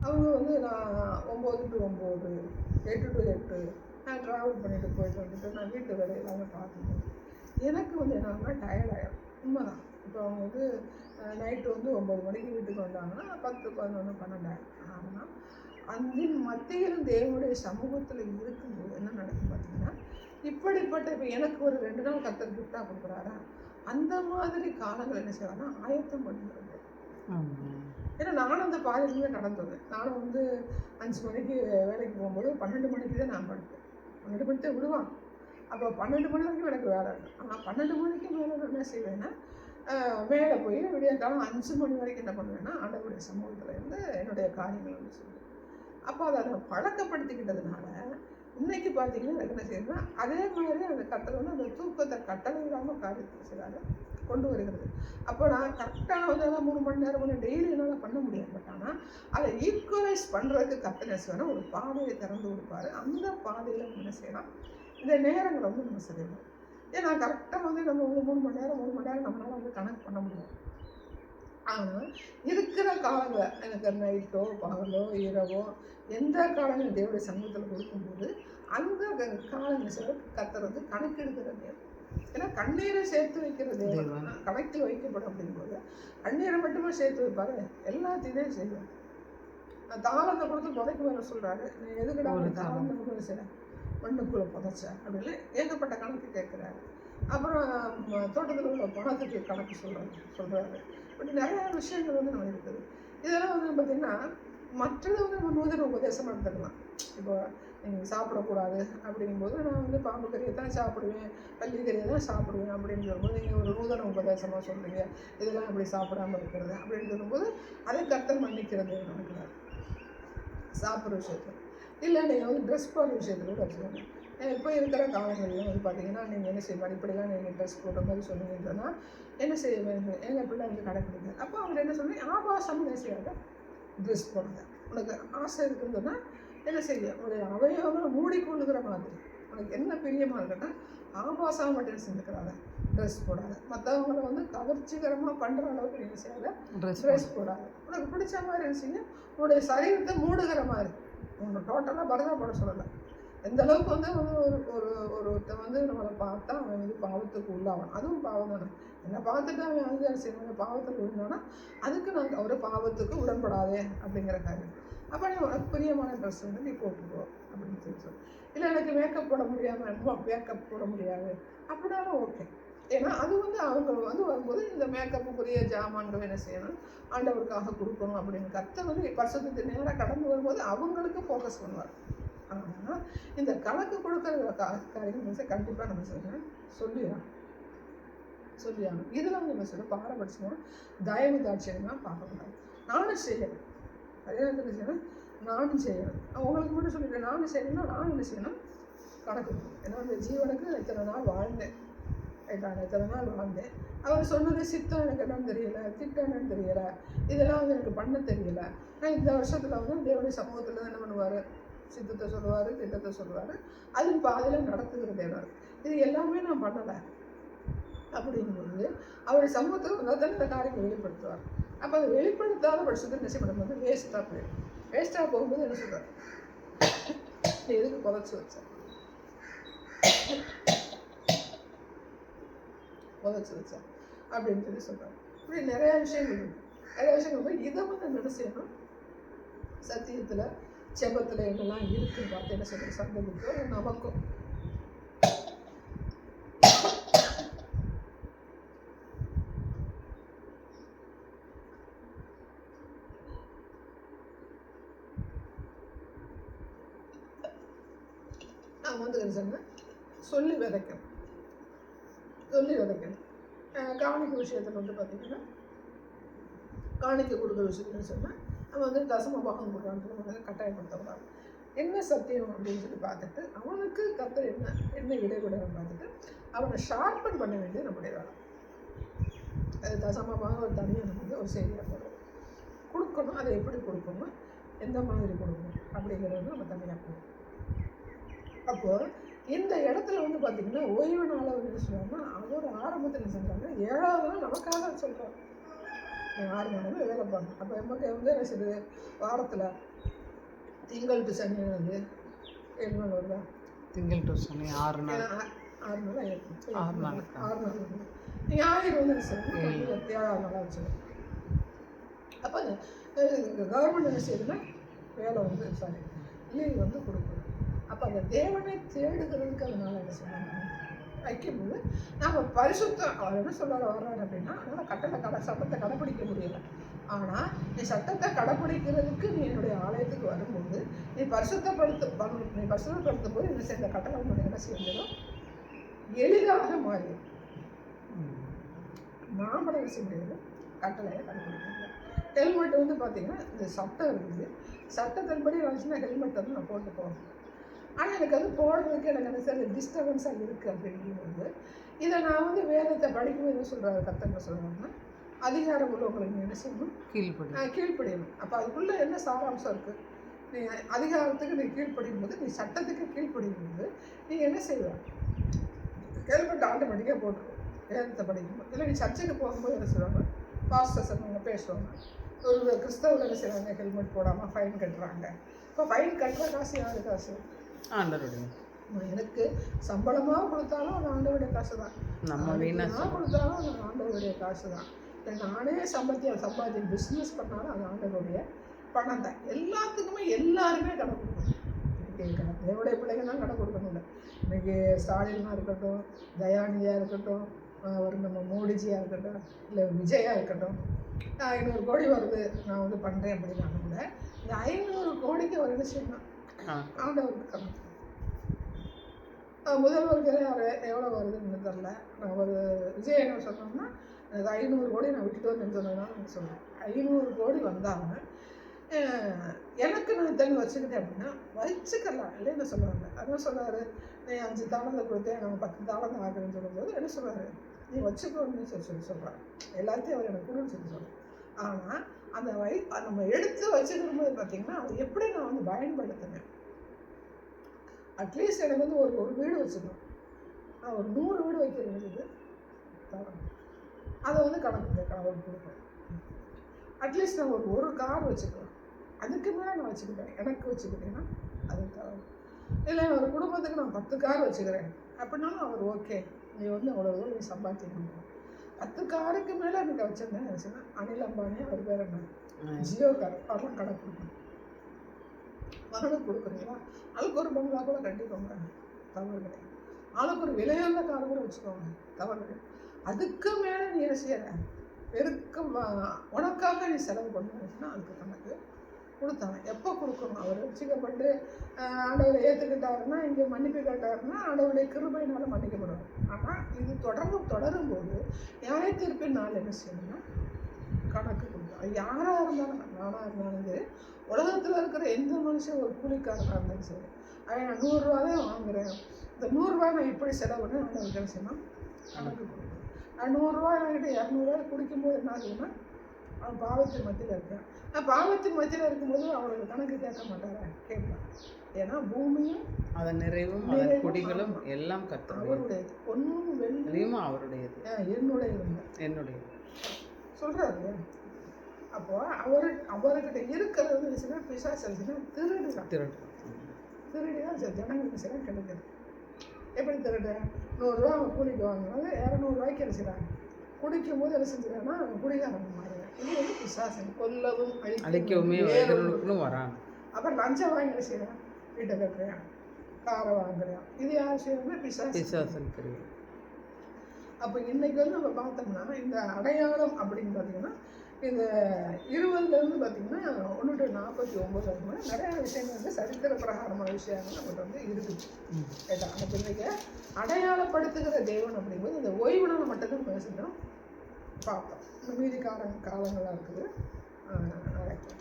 அவங்க வந்து நான் ஒம்பது டு ஒம்பது எட்டு டு எட்டு நான் ட்ராவல் பண்ணிட்டு போயிட்டு வந்துட்டு நான் வீட்டு வேலை எல்லாமே பார்த்துக்கணும் எனக்கு வந்து என்னன்னா டயர்ட் ஆகிடும் உண்மைதான். இப்போ அவங்க வந்து நைட்டு வந்து ஒம்பது மணிக்கு வீட்டுக்கு வந்தாங்கன்னா பத்து பதினொன்று பன்னெண்டாயிரம் ஆனால் அந்த மத்தியில் தேவனுடைய சமூகத்தில் இருக்கும்போது என்ன நடக்கும் பார்த்தீங்கன்னா இப்படிப்பட்ட இப்போ எனக்கு ஒரு ரெண்டு நாள் கத்தர் கிஃப்டாக கொடுக்குறாரா? அந்த மாதிரி காலங்கள் என்ன செய்வாங்கன்னா ஆயத்தம் பண்ணுறது ஏன்னா நானும் அந்த பாதையிலேயே நடந்தது. நானும் வந்து அஞ்சு மணிக்கு வேலைக்கு போகும்போது பன்னெண்டு மணிக்கு தான் நான் படுப்பேன் பன்னெண்டு மணிக்கு தான் விடுவான். அப்போ பன்னெண்டு மணி வரைக்கும் எனக்கு வேலை இருக்கும் ஆனால் பன்னெண்டு மணிக்கு மேலே என்ன செய்வேன்னா மேலே போய் விடிய காலம் அஞ்சு மணி வரைக்கும் என்ன பண்ணுவேன்னா ஆண்டவருடைய சமூகத்தில் இருந்து என்னுடைய காரியங்கள் வந்து சொல்லுவேன் அப்போ அதை நான் பழக்கப்படுத்திக்கிட்டதுனால இன்னைக்கு பார்த்தீங்கன்னா எனக்கு என்ன செய்யணும்னா அதே மாதிரி அந்த கட்டளை வந்து அந்த தூக்கத்தை கட்டளை இல்லாமல் காரியத்தை செய்கிறாங்க கொண்டு வருகிறது. அப்போ நான் கரெக்டான வந்து அதான் மூணு மணி நேரம் மணி டெய்லி என்னால் பண்ண முடியாது. பட் ஆனால் அதை ஈக்குவலைஸ் பண்ணுறதுக்கு கத்தனை ஒரு பாதையை திறந்து கொடுப்பாரு. அந்த பாதையில் நம்ம என்ன செய்யலாம்? இந்த நேரங்களை வந்து நம்ம செய்யணும் ஏன்னா கரெக்டாக வந்து நம்ம ஒரு மூணு மணி நேரம் மூணு மணி நேரம் நம்மளால் வந்து கணக்கு பண்ண முடியும் ஆனால் இருக்கிற காலங்களை எனக்கு நைட்டோ பகலோ இரவோ எந்த காலங்கள் தேவடைய சமூகத்தில் கொடுக்கும்போது அந்த காலங்கள் சில கத்துறது கணக்கெடுக்கிற நேரம் ஏன்னா கண்ணீரை சேர்த்து வைக்கிற தேவன் தேவன். கணக்கில் வைக்கப்படும் அப்படிங்கும்போது கண்ணீரை மட்டுமே சேர்த்து வைப்பாரு? எல்லாத்தையுமே செய்வார். தாளத்தை கொடுத்து புதைக்க வேற சொல்றாரு. நீ எதுக்குடா தாளத்தை கொடுத்து செய்ய மண்ணுக்குள்ள புதைச்ச அப்படின்னு ஏகப்பட்ட கணக்கு கேட்குறாரு அப்புறம் தோட்டத்தில் உள்ள பணத்துக்கு கணக்கு சொல்றாரு சொல்றாரு. இப்படி நிறைய விஷயங்கள் வந்து நம்ம இருக்குது இதெல்லாம் வந்து பார்த்தீங்கன்னா மற்றதை வந்து நம்ம நூதன உபதேசம் எடுத்துக்கலாம் இப்போ நீங்கள் சாப்பிடக்கூடாது அப்படிங்கும்போது நான் வந்து பாம்பு கறியை தான் சாப்பிடுவேன் பள்ளி கறியை தான் சாப்பிடுவேன் அப்படின்னு சொல்லும்போது நீங்கள் ஒரு நூதன உபதேசமாக சொல்கிறீங்க இதெல்லாம் இப்படி சாப்பிடாம இருக்கிறது அப்படின்னு சொல்லும்போது அதை கத்தல் மன்னிக்கிறது நினைக்கிறார் சாப்பிட்ற விஷயத்தில். இல்லை நீங்கள் வந்து ட்ரெஸ் போடுற விஷயத்தில் கூட வச்சுக்கோங்க இப்போ இருக்கிற காலங்களில் வந்து பார்த்தீங்கன்னா நீங்கள் என்ன செய்வாங்க இப்படிலாம் நீங்கள் ட்ரெஸ் போடுற மாதிரி சொன்னீங்கன்னா சொன்னால் என்ன செய்ய எங்கள் பிள்ளை வந்து கடைப்பிடிங்க அப்போ அவங்க என்ன சொல்லுங்க ஆபாசம் என்ன செய்யாத ட்ரெஸ் போடுங்க. உனக்கு ஆசை இருக்குன்னு சொன்னால் என்ன செய்ய? ஒரு அவயவங்களை மூடிக்கொள்ளுகிற மாதிரி. உனக்கு என்ன பிரியமாக இருக்குன்னா ஆபாசம் மட்டும் செஞ்சுக்கிறாங்க ட்ரெஸ் போடாத. மற்றவங்கள வந்து கவர்ச்சிகரமாக பண்ணுற அளவுக்கு நீங்கள் செய்யாத? ட்ரெஸ் ட்ரெஸ் போடாது. உனக்கு பிடிச்ச மாதிரி இருந்துச்சுங்க உன்னுடைய சரீரத்தை மூடுகிற மாதிரி. உன்னை டோட்டலாக பரதா போட சொல்லலை. எந்த அளவுக்கு வந்து வந்து ஒரு ஒரு ஒருத்தன் வந்து நம்மளை பார்த்தா அவன் வந்து பாவத்துக்கு உள்ளாவான். அதுவும் பாவம் தானே. என்னை பார்த்துட்டு அவன் வந்து செய்வாங்க பாவத்துக்கு விழுந்தானா? அதுக்கு நான் ஒரு பாவத்துக்கு உடன்படாதே அப்படிங்கிற காரியம். அப்போ நீ உனக்கு பிரியமான ட்ரெஸ் வந்து நீ போட்டுக்கோ அப்படின்னு சொல்லி சொல்லு இல்லை எனக்கு மேக்கப் போட முடியாமல் மேக்கப் போட முடியாது. அப்படின்னாலும் ஓகே ஏன்னா அது வந்து அவங்க வந்து வரும்போது இந்த மேக்கப்புக்குரிய ஜாமான்கள் என்ன செய்யணும்? ஆண்டவருக்காக கொடுக்கணும் அப்படின்னு கத்தை வந்து பரிசுத்தத்து நேராக கடந்து வரும்போது அவங்களுக்கு ஃபோக்கஸ் பண்ணுவார். ஆனால் இந்த கணக்கு கொடுக்குற கா காரியங்கள் கண்டிப்பாக நம்ம செய்யணும் சொல்லிடலாம் சொல்லிடணும். இதில் வந்து என்ன சொல்லணும் பாரபட்சமாக தயவு தாட்சியமாக பார்க்கக்கூடாது. நானும் செய்யணும் அதே நேரத்தில் செய்யணும்? நானும் செய்யணும். அவங்களுக்கு மட்டும் சொல்லிடுறேன் நானும் செய்யணும்னா நானும் என்ன செய்யணும்? கணக்கு. ஏன்னா அந்த ஜீவனுக்கு இத்தனை நாள் வாழ்ந்தேன். ரைட்டா நான் இத்தனை நாள் வாழ்ந்தேன். அவர் சொன்னது சித்தம் எனக்கு என்னன்னு தெரியல திட்டம் என்னன்னு தெரியல இதெல்லாம் வந்து எனக்கு பண்ண தெரியல. நான் இந்த வருஷத்தில் வந்து தேவனுடைய சமூகத்தில் என்ன பண்ணுவார்? சித்தத்தை சொல்லுவார் திட்டத்தை சொல்லுவார். அது பாதையில் நடத்துகிற தேவர் இது எல்லாமே நான் பண்ணலை. அப்படிங்கும்போது அவர் சமூகத்தில் வந்தால் தான் இந்த காரியத்தை வெளிப்படுத்துவார். அப்போ அதை வெளிப்படுத்தாத பட்சத்தில் என்ன செய்ய பண்ணும்போது வேஸ்ட்டாக போயிடும். வேஸ்ட்டாக போகும்போது என்ன சொல்கிறார் நீ எதுக்கு புதைச்சி வச்ச? புதைச்சி வச்ச. அப்படின்னு சொல்லி சொல்கிறார் இப்படி நிறையா விஷயங்கள் இருக்கு. நிறைய விஷயங்கள் போய் இதை வந்து என்ன செய்யணும்? சத்தியத்தில் செபத்தில் என்னெல்லாம் இருக்குன்னு பார்த்து என்ன சொல்கிறது சந்ததிக்கோ நமக்கும் அவன் வந்து என்ன சொல்லி விதைக்கணும். சொல்லி விதைக்கணும். காணிக்க விஷயத்தில் வந்து பார்த்திங்கன்னா காணிக்க கொடுக்குற விஷயத்துன்னு சொன்னால் அவன் வந்து தசம பாகம் கொடுக்குறான்னு சொல்லி வந்து கட்டாயப்படுத்தக்கூடாது என்ன சத்தியம் அப்படின்னு சொல்லி பார்த்துட்டு அவனுக்கு கத்தர் என்ன என்ன இடைவிடன்னு பார்த்துட்டு அவனை ஷார்ப்பன் பண்ண வேண்டியது நம்முடைய வேலை. அது தசமமாக ஒரு தனியாக நம்ம வந்து ஒரு செய்தியாக போடுறோம். கொடுக்கணும் அதை எப்படி கொடுக்கணும் எந்த மாதிரி கொடுக்கணும் அப்படிங்கிறது வந்து நம்ம தனியாக போடுறோம். அப்போது இந்த இடத்துல வந்து பார்த்திங்கன்னா ஓய்வு நாளை வந்து சொல்லுவாங்கன்னா அதோட ஆரம்பத்தில் செஞ்சாங்க ஏழாவது நாள் நமக்காக சொல்கிறாங்க ஆறு மணி நேரம் வேலை பார்க்கணும். அப்போ நமக்கு வந்து என்ன செய்யுது வாரத்தில் திங்கள் டு சனி வந்து ஏழு நாள் வருதா திங்கள் டு சனி ஆறு நாள். ஆறு நாள் ஆயிருக்கு ஆறு நாள். ஆறு நாள். ஆயிரம் வந்து சார் ஏழாவது நாளாக வச்சுருக்கோம் அப்போ கவர்மெண்ட் என்ன செய்யுதுன்னா வேலை வந்து சாரி லீவ் வந்து கொடுக்கணும். அப்போ அந்த தேவனை தேடுகிறதுக்கு அதனால என்ன சொன்னாங்க வைக்கும்போது நாம் பரிசுத்தம் அவர் என்ன சொல்ல வர்றாரு அப்படின்னா அதனால் கட்டளை கடை சட்டத்தை கடைப்பிடிக்க முடியல. ஆனால் நீ சட்டத்தை கடைப்பிடிக்கிறதுக்கு நீ என்னுடைய ஆலயத்துக்கு வரும்போது நீ பரிசுத்தப்படுத்த பண்ணு- நீ பரிசுத்தப்படுத்தும் போது என்ன செய்த கட்டளை உனக்கு என்ன செய்யணும் எளிதாக மாறிடும். நாம என்ன செய்ய முடியாது? கட்டளையை கடைப்பிடிக்க ஹெல்மெட் வந்து பார்த்தீங்கன்னா இந்த சட்டம் இருக்குது. சட்டத்தின்படி வந்துச்சுன்னா ஹெல்மெட் வந்து நான் போட்டு போகணும் ஆனால் எனக்கு அது போடுறதுக்கு எனக்கு என்ன சார் டிஸ்டர்பன்ஸாக இருக்குது அப்படிங்கும்போது இதை நான் வந்து வேதத்தை படிக்கும்போது என்ன சொல்கிறாரு கத்தங்க சொல்கிறாங்கன்னா அதிகாரம் உள்ளவங்களுக்கு என்ன செய்யணும்? கீழ்படி ஆஹ் கீழ்ப்படியணும். அப்போ அதுக்குள்ளே என்ன சாராம்சம் இருக்குது நீ அதிகாரத்துக்கு நீ கீழ்ப்படியும் போது நீ சட்டத்துக்கு கீழ்ப்படியும் போது நீ என்ன செய்வ? ஹெல்மெட் ஆட்டோமேட்டிக்காக போட்டுருவோம் வேதத்தை படிக்கும்போது. இல்லை நீ சர்ச்சுக்கு போகும்போது என்ன செய்வாங்க? பாஸ்டர்ஸ் அவங்க பேசுவாங்க. ஒரு கிறிஸ்தவர் என்ன செய்வாங்க ஹெல்மெட் போடாமல் ஃபைன் கட்டுறாங்க. இப்போ ஃபைன் கட்டுற காசு யாரு காசு? ஆண்டருடைய எனக்கு சம்பளமாக கொடுத்தாலும் அது ஆண்டவருடைய காசு தான் நம்ம வீணா நான் கொடுத்தாலும் அது ஆண்டவருடைய காசு தான் இல்லை நானே சம்பாத்தியம் சம்பாத்தி பிஸ்னஸ் பண்ணாலும் அது ஆண்டவருடைய பணம் தான் எல்லாத்துக்குமே எல்லாருமே கடை கொடுக்கணும் இன்னைக்கு தேவடைய பிள்ளைங்க தான் கடை கொடுக்கணும் இன்னைக்கு ஸ்டாலினாக இருக்கட்டும் தயாநிதியாக இருக்கட்டும் ஒரு நம்ம மோடிஜியாக இருக்கட்டும் இல்லை விஜயா இருக்கட்டும் ஐநூறு கோடி வருது. நான் வந்து பண்ணுறேன் அப்படின்னா கூட இந்த ஐநூறு கோடிக்கு ஒரு செய்யணும் ஆ ஆண்டவருக்கு முதல்வர் அஹ் யார் எவ்வளோ வருதுன்னு தெரில நான் ஒரு விஜய் என்ன சொன்னோம்னா எனக்கு ஐநூறு கோடி நான் விட்டுட்டு வந்து சொன்னேன்னா சொன்னேன். ஐநூறு கோடி வந்தாங்க. எனக்கு நான் தண்ணி வச்சுக்கிட்டேன் அப்படின்னா வச்சுக்கலாம் இல்லைன்னு சொல்லுவாங்க அதான் சொல்லுவார் நீ அஞ்சு தாளந்தை கொடுத்தேன் நான் பத்து தாளந்தை ஆகுறேன்னு சொல்லும்போது என்ன சொல்லுவார் நீ வச்சுக்கோன்னு சொல்லி சொல்லி சொல்கிறார் எல்லாத்தையும் அவர் எனக்கு கொடுன்னு சொல்லி சொல்கிறேன் ஆனால் அந்த வை நம்ம எடுத்து வச்சுக்கிடும்போது பார்த்தீங்கன்னா அதை எப்படி நான் வந்து பயன்படுத்தினேன்? அட்லீஸ்ட் எனக்கு வந்து ஒரு ஒரு வீடு வச்சுக்கணும் நான் ஒரு நூறு வீடு வைக்க வேண்டியது அதை வந்து கணக்கு ஒரு கொடுப்பேன் அட்லீஸ்ட் நான் ஒரு ஒரு கார் வச்சுக்கலாம் அதுக்கு மேலே நான் வச்சுக்கிட்டேன். எனக்கு வச்சுக்கிட்டேன்னா அது தவறு இல்லை ஒரு குடும்பத்துக்கு நான் பத்து கார் வச்சுக்கிறேன். அப்படின்னாலும் அவர் ஓகே நீ வந்து அவ்வளோ தூரம் நீ சம்பாதிக்கணும் பத்து காருக்கு மேலே எனக்கு வச்சிருந்தேன். அனில் அம்பானி அவர் பேர் என்ன? ஜியோ கார். அதெல்லாம் கடை மகளுக்கு கொடுக்குறீங்களா? ஆளுக்கு ஒரு பங்களா கூட கட்டிக்கோங்க தவறு கிடையாது. ஆளுக்கு ஒரு விலையுள்ள கார் கூட வச்சுக்கோங்க. தவறு கிடையாது. அதுக்கு மேலே நீ என்ன செய்யற? பெருக்கம் உனக்காக நீ செலவு பண்ணுன்னா அதுக்கு கணக்கு கொடுத்தாங்க எப்போ கொடுக்கணும்? அவர் ரசிக்கப்பட்டு ஆஹ், ஆண்டவரை ஏற்றுக்கிட்டாருன்னா இங்கே மன்னிப்பு கேட்டாருன்னா ஆண்டவருடைய கிருபையினால மன்னிக்கப்படும் ஆனால் இது தொடர்ந்து தொடரும்போது நியாய தீர்ப்பின் நாள் என்ன செய்யணும்னா கணக்கு கொடுக்கும் அது யாராக இருந்தாலும் நானாக இருந்தாலும் சரி உலகத்தில் இருக்கிற எந்த மனுஷன் ஒரு கூலிக்காரனாக இருந்தாலும் சரி அவன் நான் நூறுரூவா தான் வாங்குறேன். இந்த நூறுரூவா நான் எப்படி செலவு பண்ணேன்? ஆண்டவருக்கு என்ன செய்யணும் கணக்கு கொடுக்கணும் நான் நூறுரூவா என்கிட்ட இரநூறுவா குடிக்கும்போது என்ன ஆகுதுன்னா அவன் பாவத்தின் மத்தியில் இருக்கான். நான் பாவத்தின் மத்தியில் இருக்கும்போது அவனுக்கு கணக்கு கேட்க மாட்டாரா? கேட்பான். ஏன்னா பூமியும் அதன் நிறைவும் அதன் குடிகளும் எல்லாம் கத்தருடையது. அவருடையது. வெள்ளியும் நிறைவும் அவருடையது. என்னுடையது. என்னுடையது. சொல்கிறாரு அப்போ அவர் அவர்கிட்ட இருக்கிறது வந்து என்ன பிசாசு இருந்துச்சுன்னா திருடுதான் திருடு. திருடி தான் சரி ஜனங்களுக்கு சில கிடைக்குது எப்படி திருடு? நூறுரூவா அவன் கூலிக்கு வாங்கினாங்க இரநூறுவாய்க்கு செய்றாங்க? குடிக்கும் போது என்ன செஞ்சுறாங்கன்னா அவன் குடிகாரன் மாறுறான் இது வந்து பிசாசன் கொல்லவும் அழிக்கவுமே வரான் அப்புறம் லஞ்சம் வாங்கி என்ன செய்யறான்? வீட்டை கட்டுறான். காரை வாங்குறான். இது யார் செய்யறதுன்னா பிசாசு. கிரியை அப்போ இன்னைக்கு வந்து நம்ம பார்த்தோம்னா இந்த அடையாளம் அப்படின்னு பார்த்தீங்கன்னா இந்த இருபதுலேருந்து பார்த்தீங்கன்னா ஒன்று டு நாற்பத்தி ஒம்பது வரைக்கும் நிறைய விஷயங்கள் வந்து சரித்திர பிரகாரமான விஷயங்கள் நம்மகிட்ட வந்து இருக்குது. கேட்டா அப்போ இன்னைக்கு அடையாளப்படுத்துகிற தேவன் அப்படிங்கும்போது இந்த ஓய்வு நாள் மட்டும்தான் பேசிட்டோம் பார்த்தோம் இந்த மீதி கால காலங்களாக இருக்குது. நடக்கும்